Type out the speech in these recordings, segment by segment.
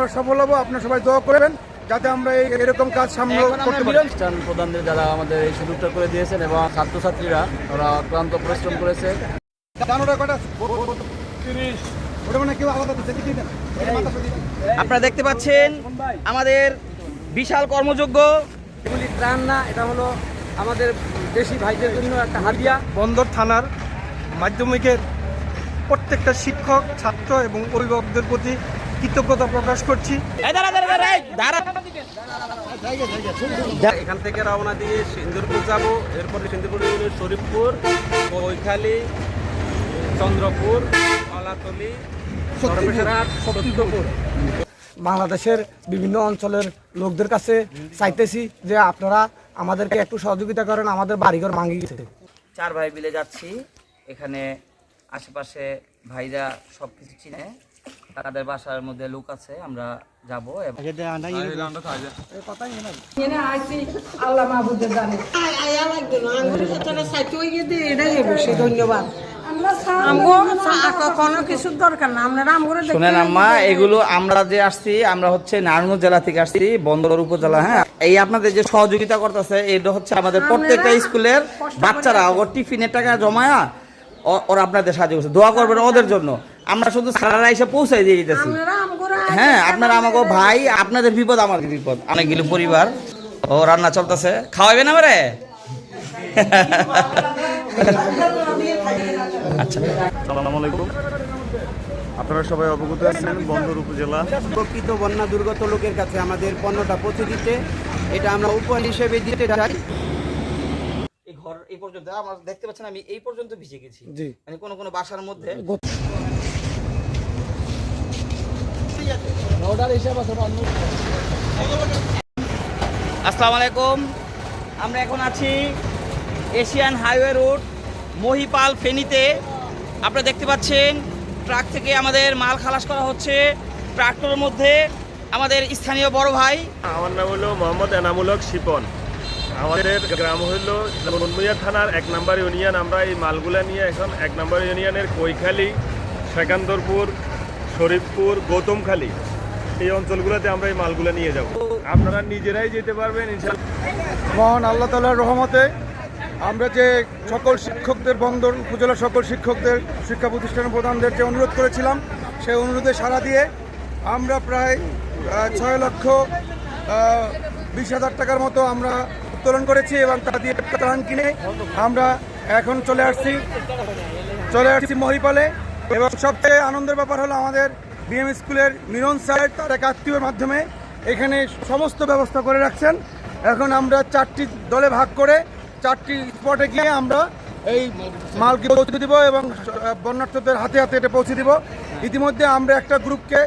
আমরা সফল হব আপনারা সবাই দোয়া করবেন যাতে আমরা এই এরকম কাজ সামনে করতে পারি। প্রতিষ্ঠান প্রধানদের যারা আমাদের এই সুযোগটা করে দিয়েছেন এবং ছাত্রছাত্রীরা ওরা ক্লান্ত পরিশ্রম করেছে। মানে আপনারা দেখতে পাচ্ছেন আমাদের বিশাল কর্মযোগ্য। এগুলি ত্রাণ না এটা হলো আমাদের দেশি ভাইদের জন্য একটা হাদিয়া। বন্দর থানার মাধ্যমিকের প্রত্যেকটা শিক্ষক ছাত্র এবং অভিভাবকদের প্রতি কৃতজ্ঞতা প্রকাশ করছি। এখান থেকে রওনা দিয়ে সিন্দুরপুর যাব। এরপরে সিন্দুরপুর শরীফপুর কৈখালি চন্দ্রপুর কলাতলি সত্যপুর। বাংলাদেশের বিভিন্ন অঞ্চলের লোকদের কাছে চাইতেছি যে আপনারা আমাদেরকে একটু সহযোগিতা করেন আমাদের বাড়িঘর ভাঙি গেছে। চার ভাই মিলে যাচ্ছি। এখানে আশেপাশে ভাইরা সব কিছু চিনে। তাদের বাসার মধ্যে লোক আছে আমরা যাব ধন্যবাদ শুনেন আম্মা এগুলো আমরা যে আসছি আমরা হচ্ছে নারায়ণগঞ্জ জেলা থেকে আসছি বন্দর উপজেলা হ্যাঁ? এই আপনাদের যে সহযোগিতা করতেছে এটা হচ্ছে আমাদের প্রত্যেকটা স্কুলের বাচ্চারা ওর টিফিনের টাকা জমায়া ও- ওরা আপনাদের সাহায্য করছে। দোয়া করবেন ওদের জন্য। আমরা শুধু সারারা এসে পৌঁছাই দিয়ে দিতেছি। হ্যাঁ আপনারা আমাকে ভাই আপনাদের বিপদ আমাদের বিপদ। অনেকগুলো পরিবার ও রান্না চলতেছে। খাওয়াবেন আমারে? সালাম আলাইকুম আপনারা সবাই অবগত আছেন বন্দর উপজেলা। প্রকৃত বন্যা দুর্গত লোকের কাছে আমাদের পণ্যটা পৌঁছে দিতে এটা আমরা উপহার হিসেবে দিতে চাই। এই ঘর এই পর্যন্ত আমরা দেখতে পাচ্ছেন আমি এই পর্যন্ত ভিজে গেছি। মানে কোন কোন বাসার মধ্যে আসসালামু আলাইকুম। আমরা এখন আছি এশিয়ান হাইওয়ে রোড মহিপাল ফেনীতে। আপনারা দেখতে পাচ্ছেন ট্রাক থেকে আমাদের মাল খালাস করা হচ্ছে। ট্রাক্টরের মধ্যে আমাদের স্থানীয় বড় ভাই। আমার নাম হলো মোহাম্মদ এনামুল হক শিপন। আমাদের গ্রাম হইল নন্নুইয়া থানার এক নম্বর ইউনিয়ন। আমরা এই মালগুলা নিয়ে এখন এক নম্বর ইউনিয়নের কৈখালি সেকান্দরপুর শরীফপুর, গৌতমখালি। এই অঞ্চলগুলোতে আমরা এই মালগুলো নিয়ে যাব। আপনারা নিজেরাই যেতে পারবেন মহান আল্লাহ তালার রহমতে আমরা যে সকল শিক্ষকদের বন্দর উপজেলা সকল শিক্ষকদের, শিক্ষা প্রতিষ্ঠানের প্রধানদের যে অনুরোধ করেছিলাম, সেই অনুরোধে সাড়া দিয়ে আমরা প্রায় ছয় লক্ষ বিশ হাজার টাকার মতো আমরা উত্তোলন করেছি এবং তা দিয়ে ত্রাণ কিনে আমরা এখন চলে আসছি। চলে আসছি মহিপালে। এবং সবচেয়ে আনন্দের ব্যাপার হলো আমাদের বিএম স্কুলের মিলন স্যার, তার এক আত্মীয়র মাধ্যমে এখানে সমস্ত ব্যবস্থা করে রাখছেন। এখন আমরা চারটি দলে ভাগ করে চারটি স্পটে গিয়ে আমরা এই মালকে পৌঁছে দিব এবং বন্যার্থদের হাতে হাতে এটা পৌঁছে দিব। ইতিমধ্যে আমরা একটা গ্রুপকে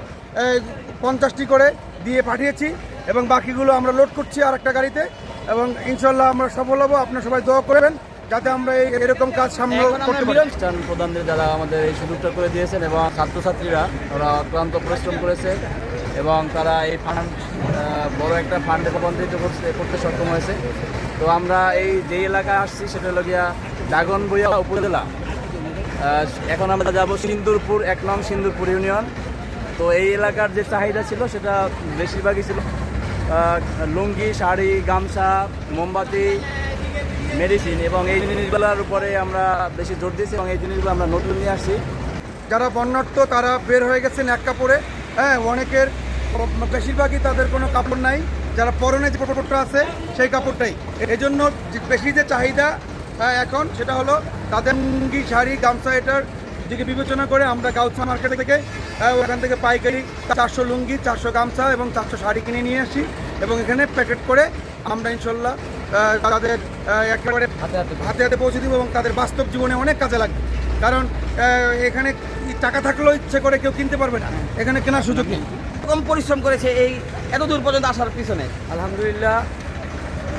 পঞ্চাশটি করে দিয়ে পাঠিয়েছি এবং বাকিগুলো আমরা লোড করছি আর একটা গাড়িতে। এবং ইনশাল্লাহ আমরা সফল হব। আপনারা সবাই দোয়া করবেন। যাতে আমরা এই এরকম কাজ সামনে করতে পারি। প্রতিষ্ঠান প্রধানদের যারা আমাদের এই সুযোগটা করে দিয়েছেন এবং ছাত্রছাত্রীরা ওরা ক্লান্ত পরিশ্রম করেছে এবং তারা এই ফান্ড বড় একটা ফান্ডে রূপান্তরিত করতে করতে সক্ষম হয়েছে। তো আমরা এই যে এলাকায় আসছি সেটা হলো গিয়া দাগনবইয়া উপজেলা। এখন আমরা যাব সিন্দুরপুর এক নং সিন্দুরপুর ইউনিয়ন। তো এই এলাকার যে চাহিদা ছিল সেটা বেশিরভাগই ছিল লুঙ্গি শাড়ি গামছা মোমবাতি মেডিসিন এবং এই জিনিসগুলোর উপরে আমরা বেশি জোর দিয়েছি এবং এই জিনিসগুলো আমরা নতুন নিয়ে আসছি। যারা বন্যার্থ তারা বের হয়ে গেছেন এক কাপড়ে। হ্যাঁ অনেকের বেশিরভাগই তাদের কোনো কাপড় নাই। যারা পরনে যে কাপড়টা আছে সেই কাপড়টাই। এজন্য বেশি যে চাহিদা হ্যাঁ, এখন সেটা হলো তাদের লুঙ্গি শাড়ি গামছা এটার দিকে বিবেচনা করে আমরা গাউসা মার্কেট থেকে হ্যাঁ, ওখান থেকে পাইকারি চারশো লুঙ্গি চারশো গামছা এবং চারশো শাড়ি কিনে নিয়ে আসি। এবং এখানে প্যাকেট করে আমরা ইনশাল্লাহ তাদের একেবারে হাতে হাতে হাতে হাতে পৌঁছে দিব এবং তাদের বাস্তব জীবনে অনেক কাজে লাগবে। কারণ এখানে টাকা থাকলেও ইচ্ছে করে কেউ কিনতে পারবে না। এখানে কেনার সুযোগ নেই। কম পরিশ্রম করেছে এই এত দূর পর্যন্ত আসার পিছনে। আলহামদুলিল্লাহ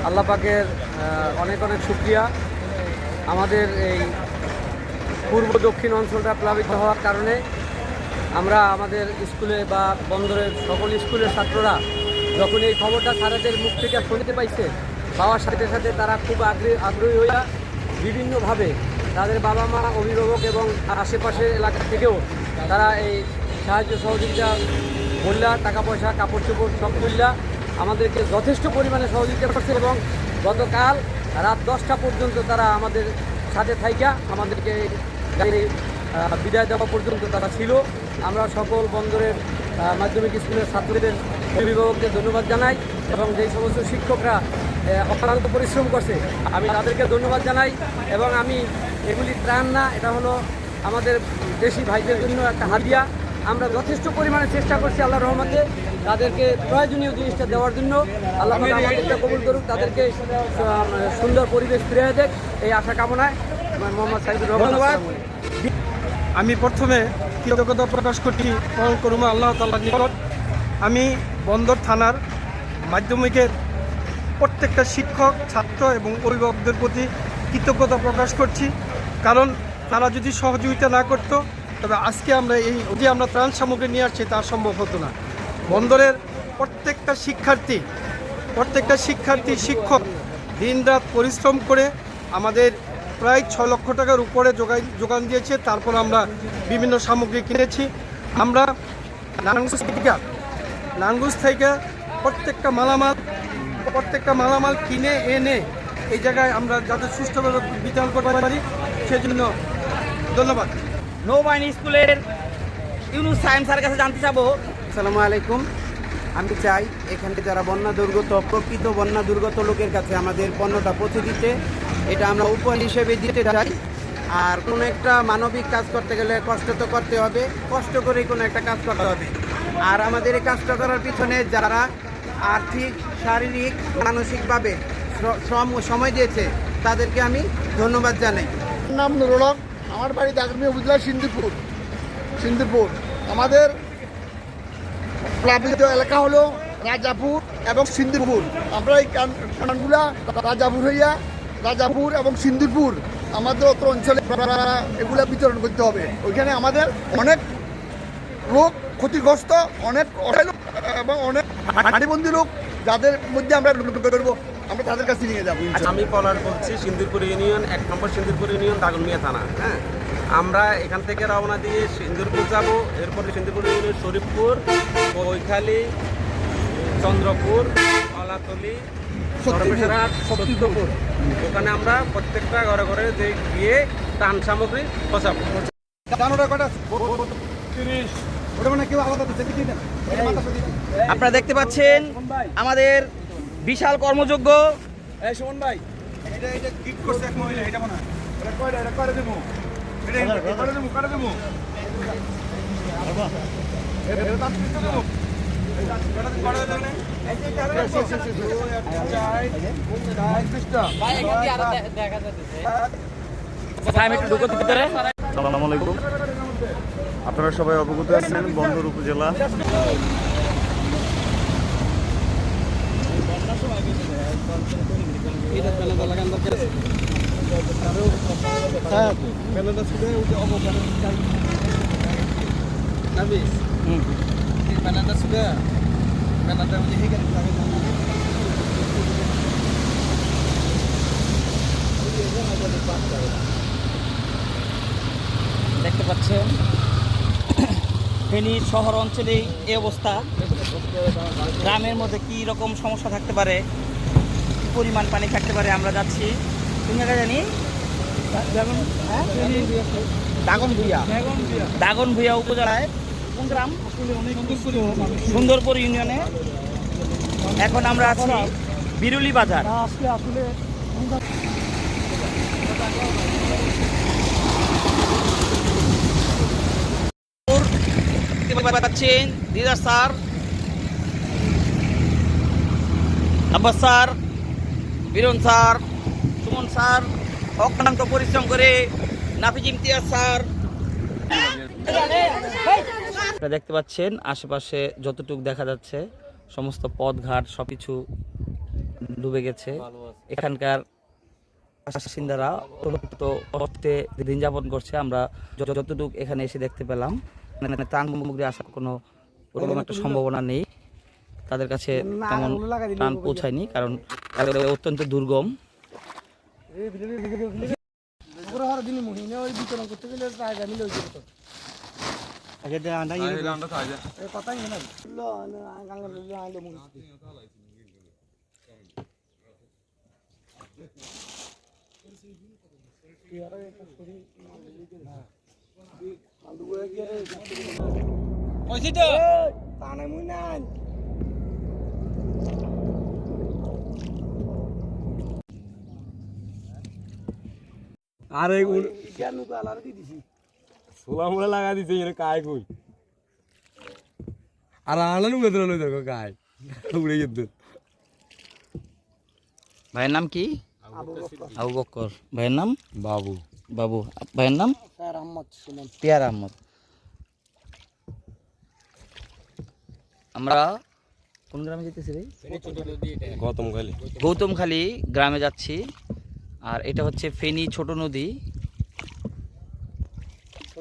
আল্লাহ পাকের অনেক অনেক শুক্রিয়া। আমাদের এই পূর্ব দক্ষিণ অঞ্চলটা প্লাবিত হওয়ার কারণে আমরা আমাদের স্কুলে বা বন্দরের সকল স্কুলের ছাত্ররা যখন এই খবরটা স্যারেদের মুখ থেকে শুনতে পাইছে পাওয়ার সাথে সাথে তারা খুব আগ্রহী আগ্রহী হইয়া বিভিন্নভাবে তাদের বাবা মা, অভিভাবক এবং আশেপাশের এলাকা থেকেও তারা এই সাহায্য সহযোগিতা বললা টাকা পয়সা, কাপড় চোপড় সব করলা। আমাদেরকে যথেষ্ট পরিমাণে সহযোগিতা করছে এবং গতকাল রাত দশটা পর্যন্ত তারা আমাদের সাথে থাইকা, আমাদেরকে গাড়ি বিদায় দেওয়া পর্যন্ত তারা ছিল। আমরা সকল বন্দরের মাধ্যমিক স্কুলের ছাত্রীদের অভিভাবকদের ধন্যবাদ জানাই এবং যেই সমস্ত শিক্ষকরা অক্লান্ত পরিশ্রম করছে আমি তাদেরকে ধন্যবাদ জানাই এবং আমি এগুলি ত্রাণ না এটা হলো আমাদের দেশি ভাইদের জন্য একটা হাদিয়া। আমরা যথেষ্ট পরিমাণে চেষ্টা করছি আল্লাহ রহমতে তাদেরকে প্রয়োজনীয় জিনিসটা দেওয়ার জন্য। আল্লাহ আমাদেরকে কবুল করুক তাদেরকে সুন্দর পরিবেশ ফিরে দেখ এই আশা কামনায়। মোহাম্মদ সাইদুর রহমান। আমি প্রথমে কৃতজ্ঞতা প্রকাশ করছি করুমা আল্লাহ তাল্লাহ নিকট। আমি বন্দর থানার মাধ্যমিকের প্রত্যেকটা শিক্ষক, ছাত্র এবং অভিভাবকদের প্রতি কৃতজ্ঞতা প্রকাশ করছি। কারণ তারা যদি সহযোগিতা না করত, তবে আজকে আমরা এই, যে আমরা ত্রাণ সামগ্রী নিয়ে আসছি তা সম্ভব হতো না। বন্দরের প্রত্যেকটা শিক্ষার্থী প্রত্যেকটা শিক্ষার্থী, শিক্ষক দিনরাত পরিশ্রম করে আমাদের প্রায় ছ লক্ষ টাকার উপরে যোগাই যোগান দিয়েছে। তারপর আমরা বিভিন্ন সামগ্রী কিনেছি। আমরা নারায়ণগঞ্জ থেকে নারায়ণগঞ্জ থেকে প্রত্যেকটা মালামাল প্রত্যেকটা মালামাল কিনে এনে এই জায়গায় আমরা যাতে সুষ্ঠুভাবে বিতরণ করতে পারি সেজন্য ধন্যবাদ। নৌবাহিনী স্কুলের ইউনুস সায়েন্স স্যারের কাছে জানতে চাবো। আসসালামু আলাইকুম। আমি চাই। এখানে যারা বন্যা দুর্গত, প্রকৃত বন্যা দুর্গত লোকের কাছে আমাদের পণ্যটা পৌঁছে দিতে, এটা আমরা উপহার হিসেবে দিতে চাই। আর কোনো একটা মানবিক কাজ করতে গেলে কষ্ট তো করতে হবে, কষ্ট করেই কোনো একটা কাজ করতে হবে। আর আমাদের এই কাজটা করার পিছনে যারা আর্থিক, শারীরিক, মানসিকভাবে শ্রম ও সময় দিয়েছে, তাদেরকে আমি ধন্যবাদ জানাই। নাম নুরুল আমার বাড়ি দাগরমি উপজেলা সিন্দিপুর সিন্দিপুর। আমাদের প্লাবিত এলাকা হলো রাজাপুর এবং সিন্দিপুর আমরা এই কানগুলা রাজাপুর হইয়া রাজাপুর এবং সিন্দিপুর আমাদের অত অঞ্চলে এগুলা বিতরণ করতে হবে। ওইখানে আমাদের অনেক লোক ক্ষতিগ্রস্ত, অনেক অসহায় লোক এবং অনেক হাঁটিবন্দি লোক যাদের মধ্যে আমরা করব, আমরা তাদের কাছে নিয়ে যাব আমি পলার বলছি, সিন্দুরপুর ইউনিয়ন, এক নম্বর সিন্দুরপুর ইউনিয়ন, দাগনমিয়া থানা হ্যাঁ? আমরা এখান থেকে রওনা দিয়ে সিন্দুরপুর যাব। এরপরে সিন্দুরপুর শরীফপুর কৈখালী চন্দ্রপুর কলাতলি সরবেশারহাট, সত্যপুর। ওখানে আমরা প্রত্যেকটা ঘরে ঘরে যে গিয়ে ত্রাণ সামগ্রী ওটা মানে আপনারা দেখতে পাচ্ছেন আমাদের বিশাল কর্মযোগ্য সুমন ভাই। এটা এটা গিফট করছে এক মহিলা এটা মনে হয়। এটা কয়টা? এটা করে দেবো? এটা এটা এটা এটা এটা এটা আপনারা সবাই অবগত আছেন বন্দর উপজেলা। দেখতে পাচ্ছেন ফেনীর শহর অঞ্চলে এই অবস্থা। গ্রামের মধ্যে কি রকম সমস্যা থাকতে পারে? কি পরিমাণ পানি থাকতে পারে? আমরা যাচ্ছি। কোন জায়গায় জানি দাগন ভুইয়া। দাগন ভুইয়া উপজেলায়। কোন গ্রাম? সুন্দরপুর ইউনিয়নে। এখন আমরা আছি বিরুলি বাজার। দেখতে পাচ্ছেন Didar sir. Abbas sir Biron sir. Suman sir, অক্লান্ত পরিশ্রম করে নাফিজ ইমতিয়াজ স্যার। দেখতে পাচ্ছেন, আশেপাশে যতটুকু দেখা যাচ্ছে, সমস্ত পথঘাট, সবকিছু ডুবে গেছে। এখানকার বাসিন্দারা অত্যন্ত কষ্টে দিন যাপন করছে। আমরা যত- যতটুকু এখানে এসে দেখতে পেলাম মানে ত্রাণ সামগ্রী আসার কোনো ওরকম একটা সম্ভাবনা নেই। তাদের কাছে তেমন ত্রাণ পৌঁছায়নি, কারণ অত্যন্ত দুর্গম। ওই বিতরণ করতে গেলে জায়গা মিলে হয়েছিল তো আরে সোলা মোলা লাগা দিছে কায় কই? আর বেদন লই দেখো কায়। উড়ে ভাইয়ের নাম কি? আবু বক্কর। ভাইয়ের নাম? বাবু। বাবু। ভাইয়ের নাম? স্যার আহমদ সুমন। পিয়ার আহমদ। আমরা কোন গ্রামে যেতেছি ভাই গৌতম খালি গ্রামে যাচ্ছি। আর এটা হচ্ছে ফেনী ছোট নদী।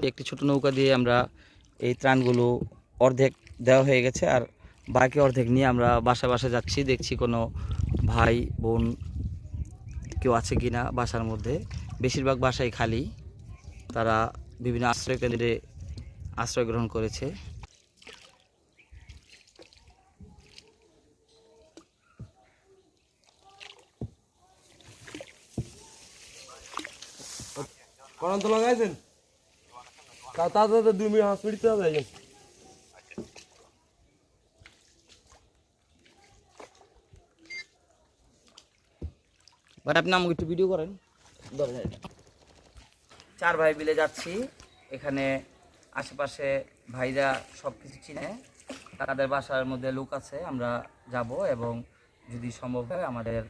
একটি ছোট নৌকা দিয়ে আমরা এই ত্রাণগুলো অর্ধেক দেওয়া হয়ে গেছে আর বাকি অর্ধেক নিয়ে আমরা বাসা বাসা যাচ্ছি, দেখছি কোনো ভাই, বোন কেউ আছে কি না বাসার মধ্যে। বেশিরভাগ বাসাই খালি। তারা বিভিন্ন আশ্রয় কেন্দ্রে আশ্রয় গ্রহণ করেছে। কোন তো লাগাইছেন? তা তা তা দুই মিনিট হসপিটাল যাইছেন ভাই আপনি আমাকে একটু ভিডিও করেন। চার ভাই মিলে যাচ্ছি। এখানে আশেপাশে ভাইরা সব কিছু চিনে। তাদের বাসার মধ্যে লোক আছে আমরা যাব এবং যদি সম্ভব হয় আমাদের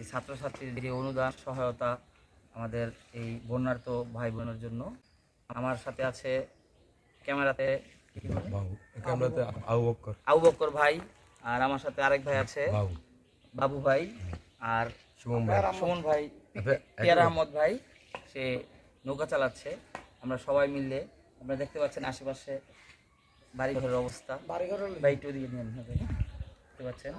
এই ছাত্রছাত্রীদের যে অনুদান সহায়তা আমাদের এই বন্যার্ত ভাই বোনের জন্য। আমার সাথে আছে ক্যামেরাতে? ক্যামেরাতে আবু বক্কর। আবু বক্কর ভাই আর আমার সাথে আরেক ভাই আছে। বাবু। বাবু ভাই আর শুভম ভাই। সুমন ভাই এবার পিয়ার আহমদ ভাই সে নৌকা চালাচ্ছে। আমরা সবাই মিলে আপনারা দেখতে পাচ্ছেন আশেপাশে বাড়ি ঘরের অবস্থা ভাই একটু ওদিকে নিয়ে হবে দেখতে পাচ্ছেন।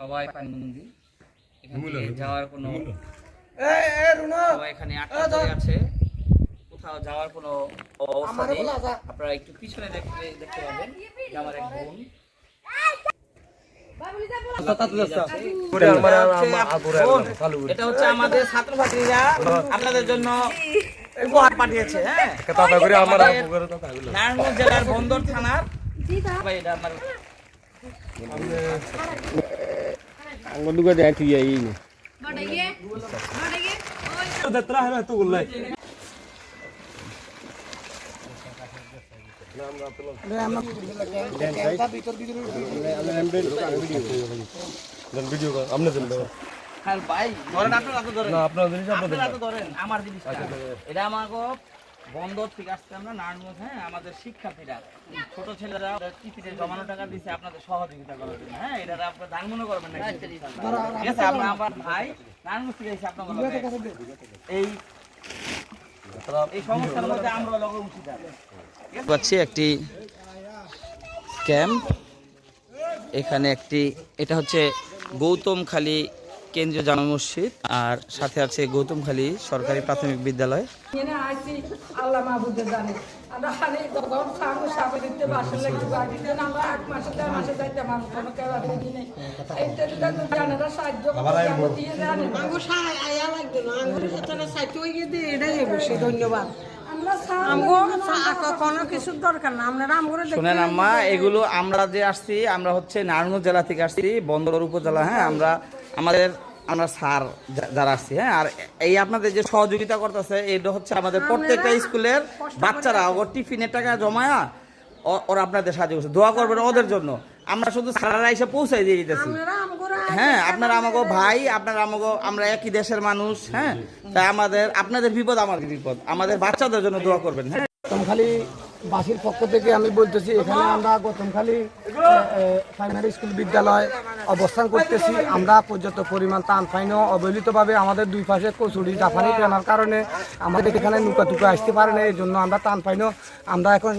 সবাই পানিবন্দি এখান থেকে যাওয়ার কোনো এখানে আটকা আছে। কোথাও যাওয়ার কোনো অবস্থা নেই। আপনারা একটু পিছনে দেখতে দেখতে পাবেন আমার এক বোন। এটা হচ্ছে আমাদের ছাত্রছাত্রীরা। আপনাদের জন্য উপহার পাঠিয়েছে হ্যাঁ। নারায়ণগঞ্জ জেলার বন্দর থানার এটা আমার আঙ্গুল দুটো দেয় তুই এই নে দেতরা হ্যাঁ তো গুলাই দেন ভিডিও কর আপনি দেন হ্যাঁ ভাই ধরেন আপনারা তো ধরেন না আপনার জিনিস আপনারা তো ধরেন আমার জিনিস এটা আমাকে বন্দর থেকে আসছে আমরা নারায়ণগঞ্জ হ্যাঁ আমাদের শিক্ষার্থীরা, ছোট ছেলেরা ওদের জমানো টাকা দিচ্ছে আপনাদের সহযোগিতা করার জন্য হ্যাঁ এটা আপনারা দান মনে করবেন না ঠিক আছে, আমরা ভাই নারায়ণগঞ্জ থেকে এসে আপনার এই এই মধ্যে আমরা লগে পাচ্ছি একটি ক্যাম্প। এখানে একটি, এটা হচ্ছে গৌতমখালী কেন্দ্রীয় জামা মসজিদ আর সাথে আছে গৌতমখালী সরকারি প্রাথমিক বিদ্যালয়। হয়ে ধন্যবাদ। শোনেন আম্মা এগুলো আমরা যে আসছি আমরা হচ্ছে নারায়ণগঞ্জ জেলা থেকে আসছি বন্দর উপজেলা হ্যাঁ আমরা আমাদের আমরা স্যার যারা আসছি হ্যাঁ? আর এই আপনাদের যে সহযোগিতা করতেছে এটা হচ্ছে আমাদের প্রত্যেকটা স্কুলের বাচ্চারা ওর টিফিনের টাকা জমায়া ও- ওরা আপনাদের সাহায্য করছে। দোয়া করবেন ওদের জন্য। আমরা শুধু স্যারেরা এসে পৌঁছাই দিয়ে দিতেছি। হ্যাঁ আপনারা আমাকে ভাই আপনারা আমাকে আমরা একই দেশের মানুষ হ্যাঁ? তাই আমাদের আপনাদের বিপদ আমাদের বিপদ। আমাদের বাচ্চাদের জন্য দোয়া করবেন হ্যাঁ? গতমখালি বাসির পক্ষ থেকে আমি বলতেছি, এখানে আমরা গতমখালি প্রাইমারি স্কুল বিদ্যালয় অবস্থান করতেছি। আমরা পর্যাপ্ত পরিমাণ তান ফাইনও অবহেলিতভাবে আমাদের দুই পাশে কচুরি, জাফানি টানার কারণে আমাদের এখানে নৌকা টুকা আসতে পারে না এই জন্য আমরা তান ফাইনও আমরা এখন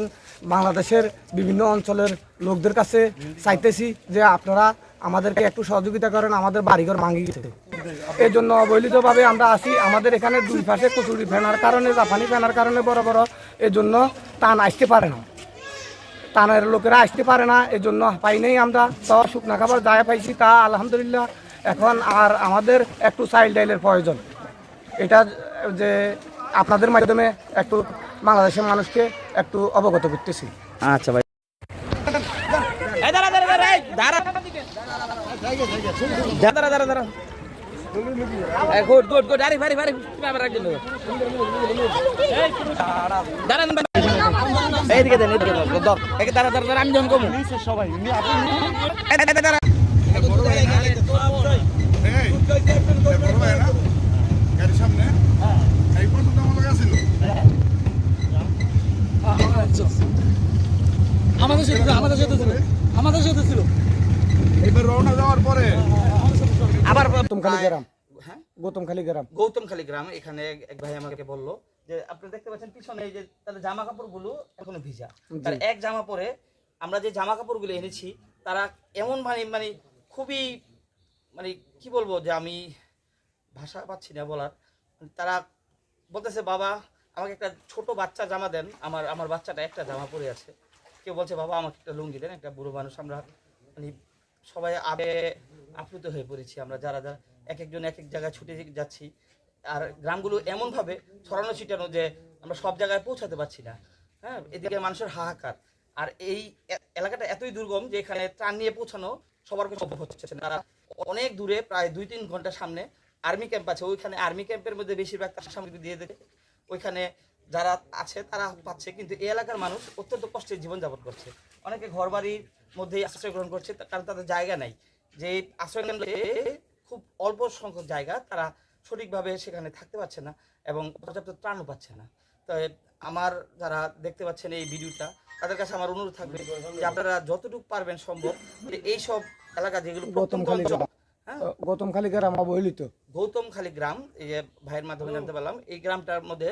বাংলাদেশের বিভিন্ন অঞ্চলের লোকদের কাছে চাইতেছি যে আপনারা আমাদেরকে একটু সহযোগিতা করেন, আমাদের বাড়িঘর ভাঙি গেছে এই জন্য অবহেলিতভাবে আমরা আসি, আমাদের এখানে দুই পাশে কচুরি ফেনার কারণে, জাপানি ফেনার কারণে বড় বড় এই জন্য টান আসতে পারে না। টানের লোকেরা আসতে পারে না এই জন্য পাই নাই আমরা। তো শুকনা খাবার যায় পাইছি তা আলহামদুলিল্লাহ, এখন আর আমাদের একটু চাইল্ড ডাইলের প্রয়োজন। এটা যে আপনাদের মাধ্যমে একটু বাংলাদেশের মানুষকে একটু অবগত করতেছি। আচ্ছা ভাই এই দাঁড়া দাঁড়া দাঁড়া এই দাঁড়া যা, দাঁড়া দাঁড়া দাঁড়া এই, গুড গুড গুড আরে ভারি ভারি তুমি আবার একজন ধরো। দাঁড়ান দাঁড়ান। এইদিকে দেন এইদিকে দেন দর একে দাঁড়া দাঁড়া দাঁড়া। আমি যখন কমু। আমাদের সাথে আমাদের সাথে ছিল আমাদের সাথে ছিল। এবার রওনা যাওয়ার পরে আবার গৌতমখালী গ্রাম। হ্যাঁ? গৌতমখালী গ্রাম। গৌতমখালী গ্রাম এখানে এক- এক ভাই আমাকে বলল যে আপনি দেখতে পাচ্ছেন পিছনে এই যে তাদের জামা কাপড়গুলো এখনও ভিজা। তার এক জামা পরে আমরা যে জামা কাপড়গুলো এনেছি তারা এমন মানে মানে খুবই মানে কি বলব যে আমি ভাষা পাচ্ছি না বলার। তারা বলতেছে বাবা আমাকে একটা ছোট বাচ্চা জামা দেন। আমার আমার বাচ্চাটা একটা জামা পরে আছে। কেউ বলছে বাবা আমাকে একটা লুঙ্গি দেন একটা বুড়ো মানুষ আমরা মানে সবাই আবে আপ্লুত হয়ে পড়েছি আমরা, যারা যারা এক একজন এক এক জায়গায় ছুটে যাচ্ছি। আর গ্রামগুলো এমনভাবে ছড়ানো ছিটানো যে আমরা সব জায়গায় পৌঁছাতে পারছি না। হ্যাঁ এদিকে মানুষের হাহাকার। আর এই এলাকাটা এতই দুর্গম যে এখানে ত্রাণ নিয়ে পৌঁছানো সবার সম্ভব হচ্ছে না। তারা অনেক দূরে, প্রায় দুই তিন ঘণ্টা সামনে আর্মি ক্যাম্প আছে। ওইখানে আর্মি ক্যাম্পের মধ্যে বেশিরভাগ তার সামগ্রী দিয়ে দেবে। ওইখানে যারা আছে তারা পাচ্ছে। কিন্তু এই এলাকার মানুষ অত্যন্ত কষ্টের জীবনযাপন করছে। অনেকে ঘরবাড়ির মধ্যেই আশ্রয় গ্রহণ করছে কারণ তাদের জায়গা নাই। যে আশ্রয় কেন্দ্রে খুব অল্প সংখ্যক জায়গা তারা সঠিকভাবে সেখানে থাকতে পারছে না এবং পর্যাপ্ত ত্রাণও পাচ্ছে না। তো আমার যারা দেখতে পাচ্ছেন এই ভিডিওটা তাদের কাছে আমার অনুরোধ থাকবে যে আপনারা যতটুকু পারবেন সম্ভব যে এইসব এলাকা যেগুলো প্রত্যন্ত অঞ্চল, হ্যাঁ? গৌতমখালী গ্রাম অবহেলিত। গৌতমখালী গ্রাম এই যে ভাইয়ের মাধ্যমে জানতে পারলাম এই গ্রামটার মধ্যে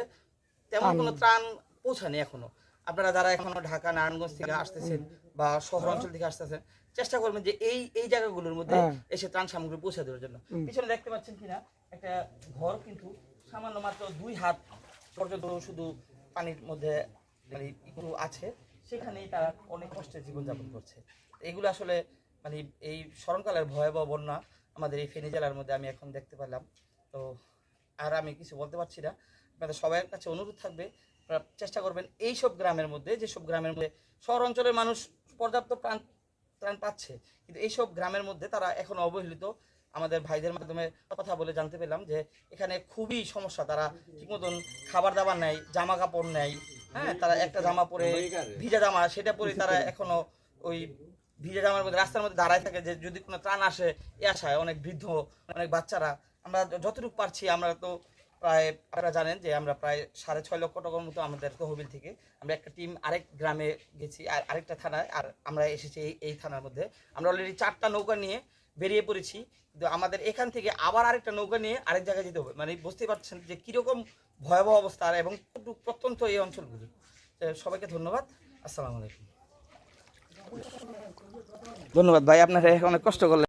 তেমন কোনো ত্রাণ পৌঁছায়নি এখনও। আপনারা যারা এখনও ঢাকা নারায়ণগঞ্জ থেকে আসতেছেন বা শহর অঞ্চল থেকে আসতেছেন চেষ্টা করবেন যে এই এই জায়গাগুলোর মধ্যে হ্যাঁ। এসে ত্রাণ সামগ্রী পৌঁছে দেওয়ার জন্য। পিছনে দেখতে পাচ্ছেন কিনা একটা ঘর কিন্তু সামান্য মাত্র দুই হাত পর্যন্ত শুধু পানির মধ্যে মানে আছে। সেখানেই তারা অনেক কষ্টে জীবনযাপন করছে। এগুলো আসলে মানে এই স্মরণকালের ভয়াবহ বন্যা আমাদের এই ফেনী জেলার মধ্যে আমি এখন দেখতে পেলাম। তো আর আমি কিছু বলতে পারছি না। আপনাদের সবার কাছে অনুরোধ থাকবে আপনারা চেষ্টা করবেন এই সব গ্রামের মধ্যে, যেসব গ্রামের মধ্যে শহর অঞ্চলের মানুষ পর্যাপ্ত প্রাণ ত্রাণ পাচ্ছে, কিন্তু এইসব গ্রামের মধ্যে তারা এখনও অবহেলিত। আমাদের ভাইদের মাধ্যমে কথা বলে জানতে পেলাম যে এখানে খুবই সমস্যা, তারা ঠিক মতন খাবার দাবার নেয় জামা কাপড় নেয় হ্যাঁ তারা একটা জামা পরে ভিজা জামা, সেটা পরে তারা এখনও ওই ভিজা জামার মধ্যে, রাস্তার মধ্যে দাঁড়ায় থাকে যে যদি কোনো ত্রাণ আসে, এ আসায় অনেক বৃদ্ধ, অনেক বাচ্চারা। আমরা যতটুকু পারছি, আমরা তো প্রায় আপনারা জানেন যে আমরা প্রায় সাড়ে ছয় লক্ষ টাকার মতো আমাদের তহবিল থেকে আমরা একটা টিম আরেক গ্রামে গেছি, আর আরেকটা থানায়, আর আমরা এসেছি এই এই থানার মধ্যে। আমরা অলরেডি চারটা নৌকা নিয়ে বেরিয়ে পড়েছি, কিন্তু আমাদের এখান থেকে আবার আরেকটা নৌকা নিয়ে আরেক জায়গায় যেতে হবে। মানে বুঝতেই পারছেন যে কীরকম ভয়াবহ অবস্থা, আর এবং প্রত্যন্ত এই অঞ্চলগুলি। সবাইকে ধন্যবাদ। আসসালামু আলাইকুম। ধন্যবাদ ভাই, আপনারা অনেক কষ্ট করলেন।